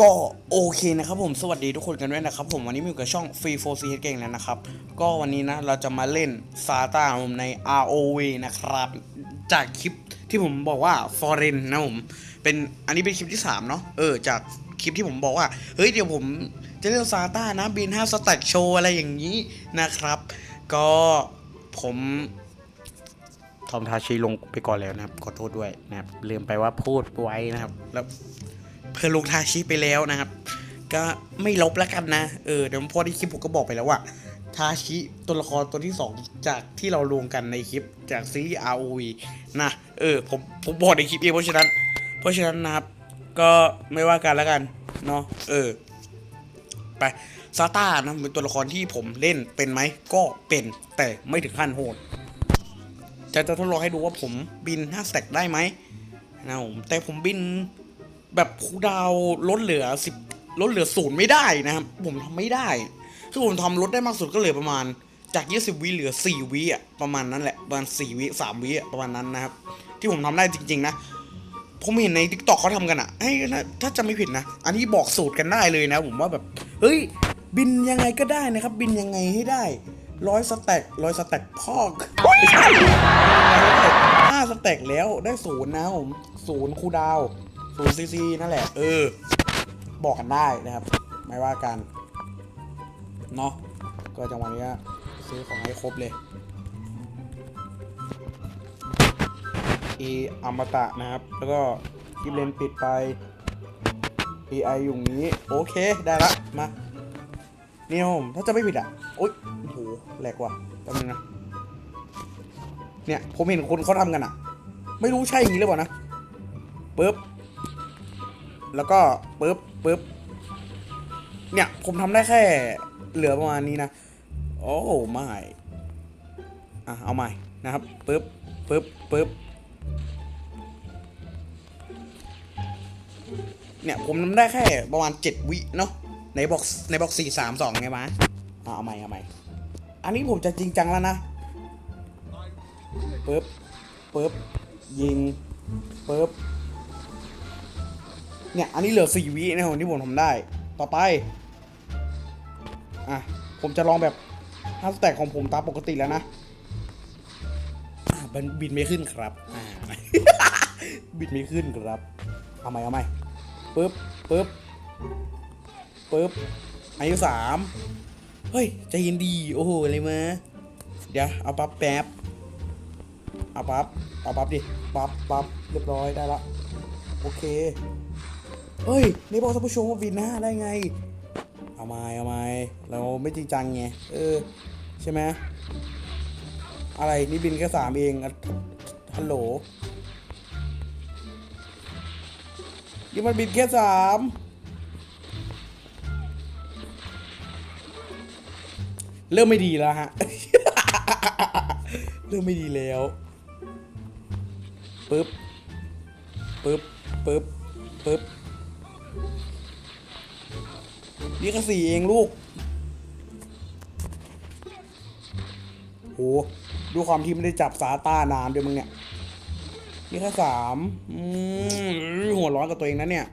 ก็โอเคนะครับผมสวัสดีทุกคนกันด้วยนะครับผมวันนี้มีอยู่กับช่อง Free 4 C เก่งแล้วนะครับ ก็วันนี้นะเราจะมาเล่นซาตาผมใน ROV นะครับ จากคลิปที่ผมบอกว่า Foreign นะผมเป็นอันนี้เป็นคลิปที่ 3 เนาะเออจากคลิปที่ผมบอกว่า เฮ้ยเดี๋ยวผมจะเล่นซาตานะบิน5สแต็กโชว์อะไรอย่างนี้นะครับ ก็ผมทอมทาชีลงไปก่อนแล้วนะครับขอโทษด้วยนะครับลืมไปว่าพูดไว้นะครับ แล้ว เพื่อลงทาชิไปแล้วนะครับ ก็ไม่ลบแล้วกันนะ เออเดี๋ยวพอที่คลิปผมก็บอกไปแล้วว่าทาชิตัวละครตัวที่ 2 จากที่เราลงกันในคลิปจากซีรีส์ ROV นะเออผมผมบอกในคลิปเองเพราะฉะนั้น เพราะฉะนั้นนะครับ ก็ไม่ว่ากันแล้วกันเนาะเออ ไปซาต้านะเป็นตัวละครที่ผมเล่นเป็นไหมก็เป็นแต่ไม่ถึงขั้นโหดจะจะทดลองให้ดูว่าผมบิน5สแต็กได้ไหมนะผมแต่ผมบิน แบบคูดาวลดเหลือสิบลดเหลือศูนย์ไม่ได้นะครับ ผมทำไม่ได้ คือผมทำลดได้มากสุดก็เหลือประมาณจาก 20 วิเหลือ 4 วิอะประมาณนั้นแหละ ประมาณ 4 วิ 3 วิอะประมาณนั้นนะครับ ที่ผมทำได้จริง ๆ นะ ผมเห็นใน t ิ k t o k เขาทำกันอะให้ถ้าจะไม่ผิดนะ อันนี้บอกสูตรกันได้เลยนะ ผมว่าแบบ เฮ้ย บินยังไงก็ได้นะครับ บินยังไงให้ได้ร้อยสแต็กร้อยสแต็กพอกไม่ใช่ห้าสแต็กแล้วได้ศูนย์นะผมศูนย์คูดาวูนซีซีนั่นแหละ เออ บอกกันได้นะครับ ไม่ว่ากัน เนาะก็จังหวะนี้ก็ซื้อของให้ครบเลยเออมตะนะครับ แล้วก็กิบเลนปิดไป AI อยู่อย่นี้ โอเค ได้ละ มานี่ครับผมถ้าจะไม่ผิดอะ โอ๊ยโอ้โหแหลกว่ะแป๊บนึงนะ เนี่ย ผมเห็นคนเขาทำกันอะ ไม่รู้ใช่อย่างนี้หรือเปล่านะปึ๊บ แล้วก็ปึ๊บปึ๊บเนี่ย ผมทำได้แค่ เหลือประมาณนี้นะ โอ้ไม่อะ เอาใหม่นะครับปึ๊บปึ๊บปึ๊บเนี่ย ผมทำได้แค่ประมาณ 7 วิเนาะในบ็อกในบ็อกสี่สามสองไงวะอะเอาใหม่เอาใหม่อันนี้ผมจะจริงจังแล้วนะปึ๊บปึ๊บยิงปึ๊บ เนี่ย อันนี้เหลือสี่วินะครับที่ผมทำได้ ต่อไป อะ ผมจะลองแบบฮัสแต็กของผมตามปกติแล้วนะอะบินบินไม่ขึ้นครับอ่าบินไม่ขึ้นครับ เอาใหมเอาใหมปึ๊บปึ๊บปึ๊บอายุสามเฮ้ยใจเย็นดี โอ้โหอะไรมาเดี๋ยว เอาปั๊บแป๊บ เอาปั๊บ เอาปั๊บดิ ปั๊บปั๊บเรียบร้อยได้ละ โอเค เฮ้ยในบอกท่านผู้ชมว่าบินหน้าได้ไง เอาไม่เอาไม่เราไม่จริงจังไง เออ ใช่ไหมอะไรนี่บินแค่สามเองฮัลโหลนี่มันบินแค่สามเริ่มไม่ดีแล้วฮะ เริ่มไม่ดีแล้วปึ๊บปึ๊บปึ๊บปึ๊บ นี่ก็สี่เองลูกโหดูความที่ไม่ได้จับสาต้านานด้วยมึงเนี่ย นี่แค่สามอืมหัวร้อนกับตัวเองนะเนี่ย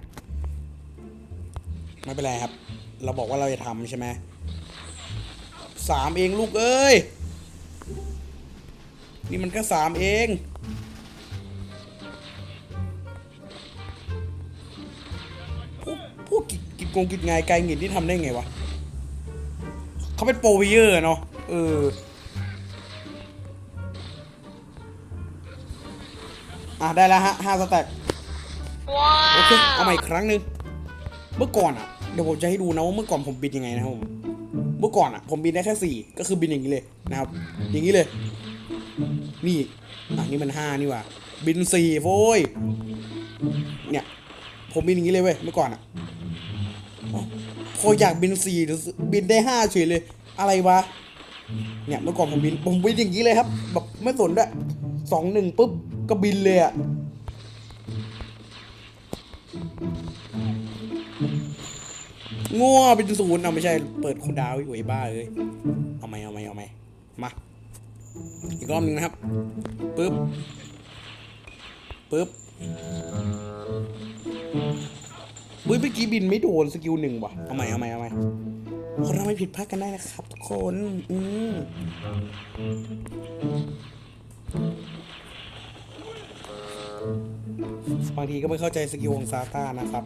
ไม่เป็นไรครับ เราบอกว่าเราจะทำใช่ไหมสามเองลูกเอ้ย นี่มันแค่สามเอง วกกิจกิจกงกิจไงไกลหงิดที่ทำได้ไงวะเขาเป็นโปรวิเยอร์เนาะเอออะได้แล้วฮะห้าสแต็กโอเคเอาใหม่อีกครั้งหนึ่งเมื่อก่อนอะเดี๋ยวผมจะให้ดูนะว่าเมื่อก่อนผมบินยังไงนะครับผมเมื่อก่อนอะผมบินได้แค่สี่ก็คือบินอย่างนี้เลยนะครับ อย่างนี้เลย นี่อะนี่มันห้านี่หว่าบินสี่โว้ยเนี่ย ผมบินอย่างนี้เลยเว้ยเมื่อก่อนอะอ๋อ พออยากบินสี่หรือบินได้ห้าเฉยเลย อะไรวะ เนี่ยเมื่อก่อนผมบินผมบินอย่างนี้เลยครับแบบไม่สนด้วยสองหนึ่งปุ๊บก็บินเลยอะงัวเป็นศูนย์เอาไม่ใช่เปิดคูดาวน์อยู่ไอ้บ้าเอ้ยเอาไหมเอาไหมเอาไหมมาอีกรอบหนึ่งนะครับปึ๊บปึ๊บ เฮ้ยเมื่อกี้บินไม่โดนสกิลหนึ่งว่ะ เอาใหม่เอาใหม่เอาใหม่คนเราไม่ผิดพลาดกันได้นะครับทุกคน อืมบางทีก็ไม่เข้าใจสกิลของซาต้านะครับ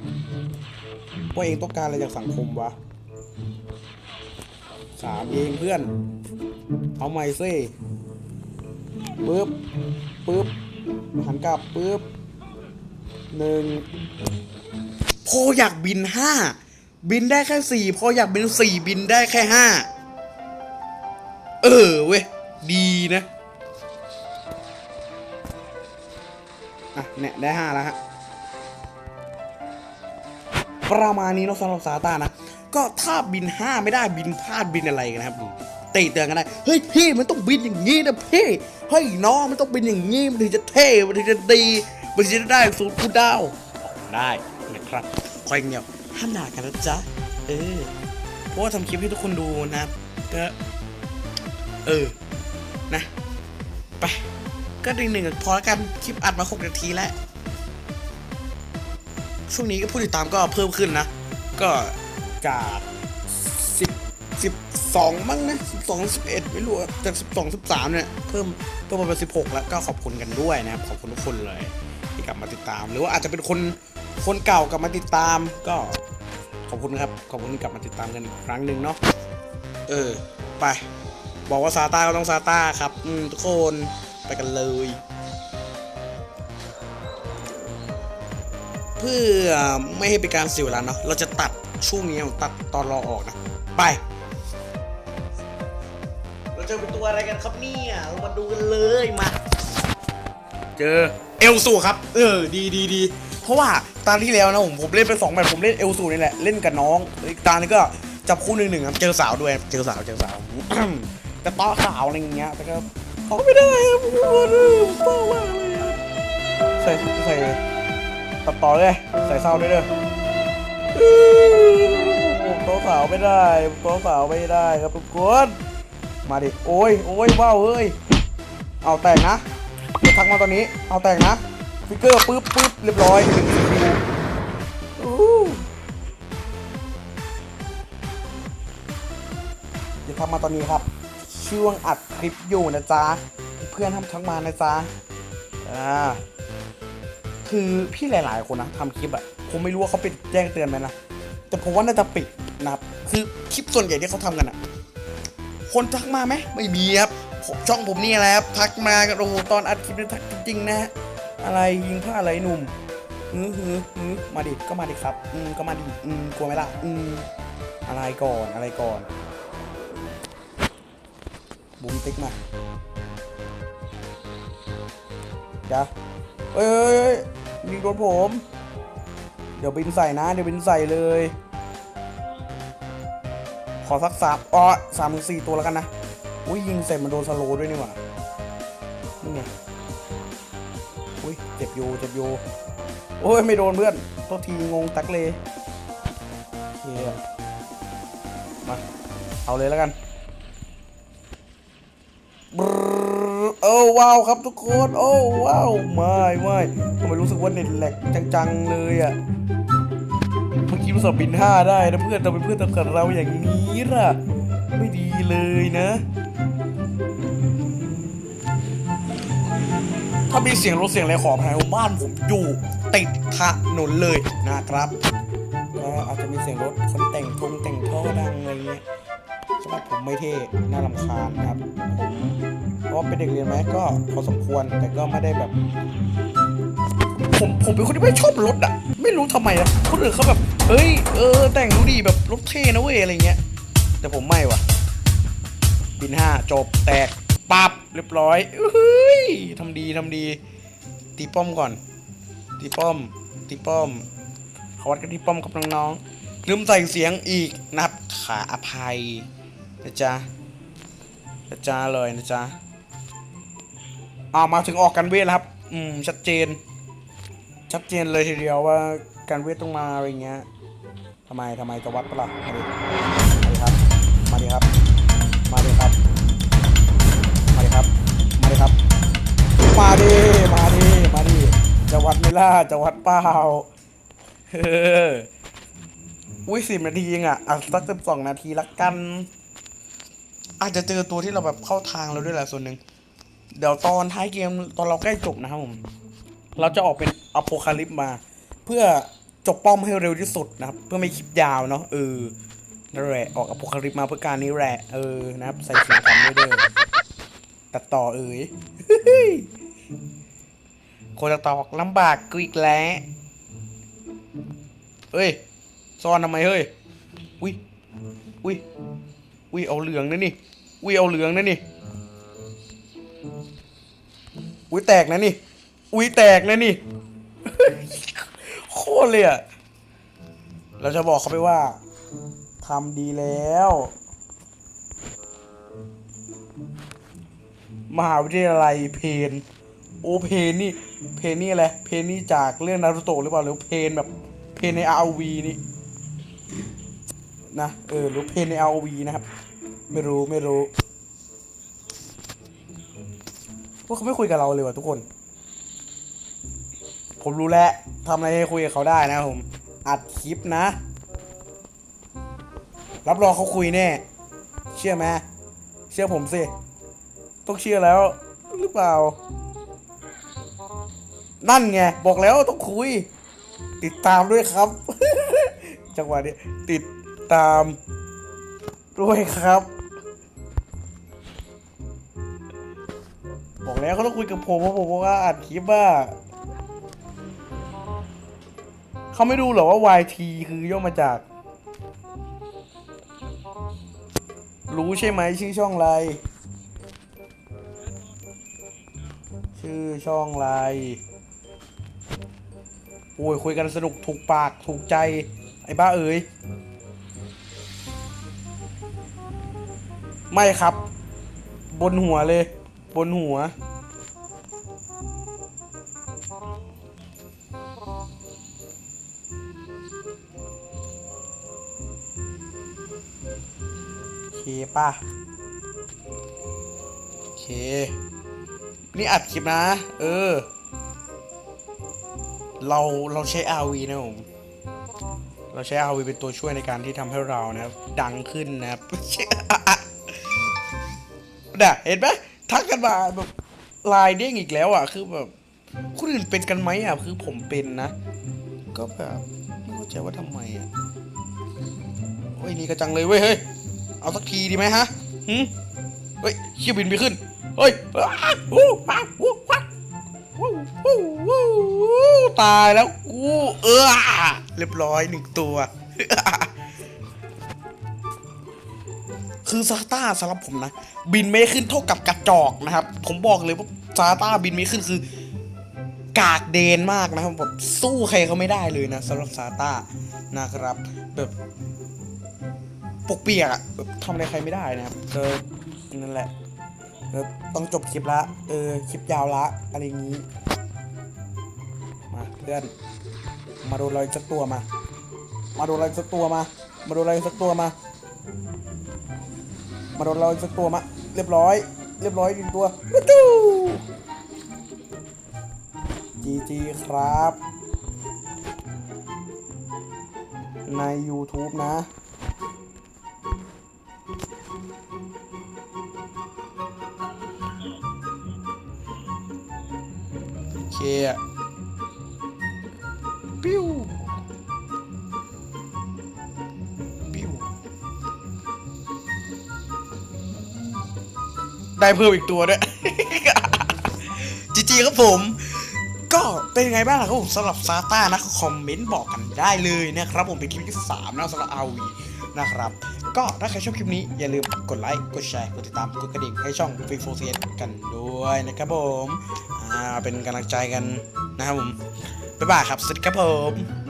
ว่าเองต้องการอะไรจากสังคมวะสามเองเพื่อน เอาใหม่ซิปึ๊บปึ๊บหันกลับปึ๊บหนึ่ง พออยากบินห้าบินได้แค่สี่พออยากบินสี่บินได้แค่ห้าเออเว้ยดีนะอะเนี่ยได้ห้าแล้วฮะประมาณนี้เนาะสำหรับซาตานะ ก็ถ้าบินห้าไม่ได้บินพลาดบินอะไรกันนะครับตีเตือนกันได้เฮ้ยพี่มันต้องบินอย่างนี้นะพี่เฮ้ยน้องมันต้องบินอย่างนี้มันถึงจะเท่มันถึงจะดีมันถึงจะได้สูตรกูดาวได้ นะครับคอยเงียบห้ามด่ากันนะจ๊ะเออเพราะว่าทำคลิปให้ทุกคนดูนะก็เออนะไปก็ดึงหนึ่งพอแล้วกันคลิปอัดมาหกนาทีแล้วช่วงนี้ก็ผู้ติดตามก็เพิ่มขึ้นนะ ก็จากสิบสิบสองมั้งนะสิบสองสิบเอ็ดไม่รู้จากสิบสองสิบสามเนี่ยเพิ่มเพิ่มมาเป็นสิบหกแล้วก็ขอบคุณกันด้วยนะครับขอบคุณทุกคนเลยที่กลับมาติดตาม หรือว่าอาจจะเป็นคน คนเก่ากลับมาติดตามก็ขอบคุณครับ ขอบคุณที่กลับมาติดตามกันอีกครั้งหนึ่งเนาะเออ ไป บอกว่าซาต้าก็ต้องซาต้าครับอืมทุกคนไปกันเลย เพื่อไม่ให้เป็นการเสียเวลาเนาะเราจะตัดช่วงนี้ตัดตอนรอออกนะ ไปเราเจอเป็นตัวอะไรกันครับเนี่ยเรามาดูกันเลยมา เจอเอลสูครับ เออ ดีดีดี เพราะว่าตอนที่แล้วนะผมผมเล่นไปสองแมตช์ผมเล่นเอลสูนี่แหละเล่นกับน้องอีกตานี้ก็จับคู่หนึ่งหนึ่งครับเจอสาวด้วยเจอสาวเจอสาวแต่ต้อสาวอะไรอย่างเงี้ยแต่ก็เขาไม่ได้ครับผมต้อมากเลยใส่ใส่ตัดต่อเลยใส่เศร้าด้วยเด้อผมโตสาวไม่ได้ผมโตสาวไม่ได้ครับทุกคนมาดิโอ้ยโอ้ยว้าวเฮ้ยเอาแต่งนะเดี๋ยวทักมาตอนนี้ เอาแต่งนะ ฟิกเกอร์ปึ๊บปึ๊บเรียบร้อยหนึ่งคิวอู้เดี๋ยวทักมาตอนนี้ครับ ช่วงอัดคลิปอยู่นะจ๊ะ เพื่อนทำทักมานะจ๊ะอ่าคือพี่หลาย ๆ คนนะทำคลิปอะผมไม่รู้ว่าเขาปิดแจ้งเตือนไหมนะแต่ผมว่าน่าจะปิดนะครับคือคลิปส่วนใหญ่ที่เขาทำกันอะคนทักมาไหมไม่มีครับผมช่องผมนี่แหละครับทักมากันโอ้ตอนอัดคลิปนี่ทักจริงๆนะฮะ อะไรยิงผ้าอะไรหนุ่มฮือฮือฮือมาดิก็มาดิครับ อืมก็มาดิอืมกลัวไหมล่ะอืมอะไรก่อนอะไรก่อนบุ้มติ๊กมาจ้ะเอ้ยยิงโดนผม เดี๋ยวบินใส่นะ เดี๋ยวบินใส่เลย ขอสักสามอ๋อสามสี่ตัวแล้วกันนะ อุ้ยยิงเสร็จมันโดนสโลด้วยนี่หว่า อุ้ยเจ็บอยู่เจ็บอยู่โอ้ยไม่โดนเพื่อนตัวทีงงตักเลยเฮียมาเอาเลยแล้วกันโอ้ว้าวครับทุกคนโอ้ว้าวไม่ไม่ทำไมรู้สึกว่าเน็ตแหลกจังๆเลยอะเมื่อกี้รู้สึกบินห้าได้นะเพื่อนทำไมเพื่อนทำกับเราอย่างนี้ล่ะ ไม่ดีเลยนะ ถ้ามีเสียงรถเสียงอะไรขออภัยบ้านผมอยู่ติดถนนเลยนะครับก็อาจจะมีเสียงรถคนแต่งทงแต่งท่อดังอะไรเงี้ยสำหรับผมไม่เท่น่ารำคาญนครับผมเพราะเป็นเด็กเรียนไหมก็พอสมควรแต่ก็ไม่ได้แบบ ผมผมเป็นคนที่ไม่ชอบรถอะ ไม่รู้ทำไมนะคนอื่นเขาแบบเฮ้ยเออแต่งดูดีแบบรถเท่นะเว้ยอะไรเงี้ย แต่ผมไม่ว่ะบินห้าจบแตก เรียบร้อยเฮ้ยทำดีทำดี ตีป้อมก่อน ตีป้อม ตีป้อมเขาวัดกันที่ป้อมกับน้องๆลืมใส่เสียงอีกนะครับขาอภัยนะจ๊ะนะจ๊ะเลยนะจ๊ะเอามาถึงออกกันเวทแล้วครับ อืม ชัดเจน ชัดเจนเลยทีเดียวว่าการเวทต้องมาอะไรเงี้ยทำไมทำไมจะวัดปะล่ะมาดิมาดิครับ มาดิครับ มาดิ มาดิมาดิมาดิมาดิจะวัดไม่ล่ะจะวัดเปล่าเอออุ้ยสิบนาทีเองอะอะสักสิบสองนาทีละกัน อาจจะเจอตัวที่เราแบบเข้าทางเราด้วยแหละส่วนหนึ่งเดี๋ยวตอนท้ายเกมตอนเราใกล้จบนะครับผมเราจะออกเป็นอโพคาลิปมา เพื่อจบป้อมให้เร็วที่สุดนะครับ เพื่อไม่คลิปยาวเนาะเออนั่นแหละออกอโพคาลิปมาเพื่อการนี้แหละเออนะครับใส่เสียงกันด้วยเด้อ ตัดต่อเอ่ยคนจะตอลำบากกูอีกแล้วเฮ้ย ซ่อนทำไมเฮ้ย อุ้ย อุ้ย อุ้ย เอาเหลืองนะนี่ อุ้ย เอาเหลืองนะนี่ อุ้ยแตกนะนี่ อุ้ยแตกนะนี่ โคตรเลยอะเราจะบอกเขาไปว่าทำดีแล้ว มหาวิทยาลัยเพน โอเพนนี่ เพนนี่อะไร เพนนี่จากเรื่องนารูโตะหรือเปล่า หรือเพนแบบ เพนใน RV นี่ นะ เออ หรือเพนใน RV นะครับ ไม่รู้ ไม่รู้ ว่าเขาไม่คุยกับเราเลยว่ะทุกคน ผมรู้แล้วทำอะไรให้คุยกับเขาได้นะผม อัดคลิปนะ รับรองเขาคุยแน่ เชื่อไหมเชื่อผมสิ ต้องเชื่อแล้ว หรือเปล่า นั่นไง บอกแล้วต้องคุย ติดตามด้วยครับ จังหวะนี้ติดตามด้วยครับ บอกแล้วเขาต้องคุยกับผมเพราะผมบอกว่าอัดคลิปว่าเขาไม่ดูหรอว่า YT คือย่อมาจาก รู้ใช่ไหมชื่อช่องอะไร ชื่อช่องไรโอ้ยคุยกันสนุกถูกปากถูกใจ ไอ้บ้าเอ๋ยไม่ครับ บนหัวเลย บนหัวโอเคป่ะโอเค นี่อัดคลิปนะ เออ เราเราใช้ RV นะผม เราใช้ RV เป็นตัวช่วยในการที่ทำให้เรานะครับ ดังขึ้นนะครับน่ะเห็นไหมทักกันมาแบบไลายเด้งอีกแล้วอะ คือแบบคนอื่นเป็นกันไหมอะ คือผมเป็นนะ ก็แบบไม่เข้าใจว่าทำไมอะโอ้ยนี่กระจังเลยเว้ยเฮ้ย เอาสักทีดีไหมฮะหืมเฮ้ยเชี่ยบินไปขึ้น เฮ้ยอ้าววู้ว้าววู้ว้าววู้วู้วู้ตายแล้วกูเออเรียบร้อยหนึ่งตัว คือซาต้าสำหรับผมนะ บินไม่ขึ้นเท่ากับกระจอกนะครับ ผมบอกเลยว่าซาต้าบินไม่ขึ้นคือ กากเดนมากนะครับแบบสู้ใครเขาไม่ได้เลยนะสำหรับซาต้านะครับ แบบปกเปียกอะแบบทำอะไรใครไม่ได้นะครับเออนั่นแหละ เออต้องจบคลิปละ เออ คลิปยาวละ อะไรอย่างนี้ มาเพื่อน มาโดนอะไรสักตัวมา มาโดนอะไรสักตัวมา มาโดนอะไรสักตัวมา มาโดนเราสักตัวมา เรียบร้อย เรียบร้อยหนึ่งตัววู้จู้จีจีครับ ใน YouTube นะ ปิ้วปิ้วได้เพิ่มอีกตัวด้วย จีจีครับผม ก็เป็นไงบ้างล่ะครับผมสำหรับซาต้านะคอมเมนต์บอกกันได้เลยนะครับผมเป็นคลิปที่สามนะสำหรับอาวีนะครับก็ถ้าใครชอบคลิปนี้ อย่าลืมกดไลค์ กดแชร์ กดติดตาม กดกระดิ่งให้ช่องฟรีโฟเซียกันด้วยนะครับผม เป็นกำลังใจกันนะครับผมบ๊ายบายครับสวัสดีครับผม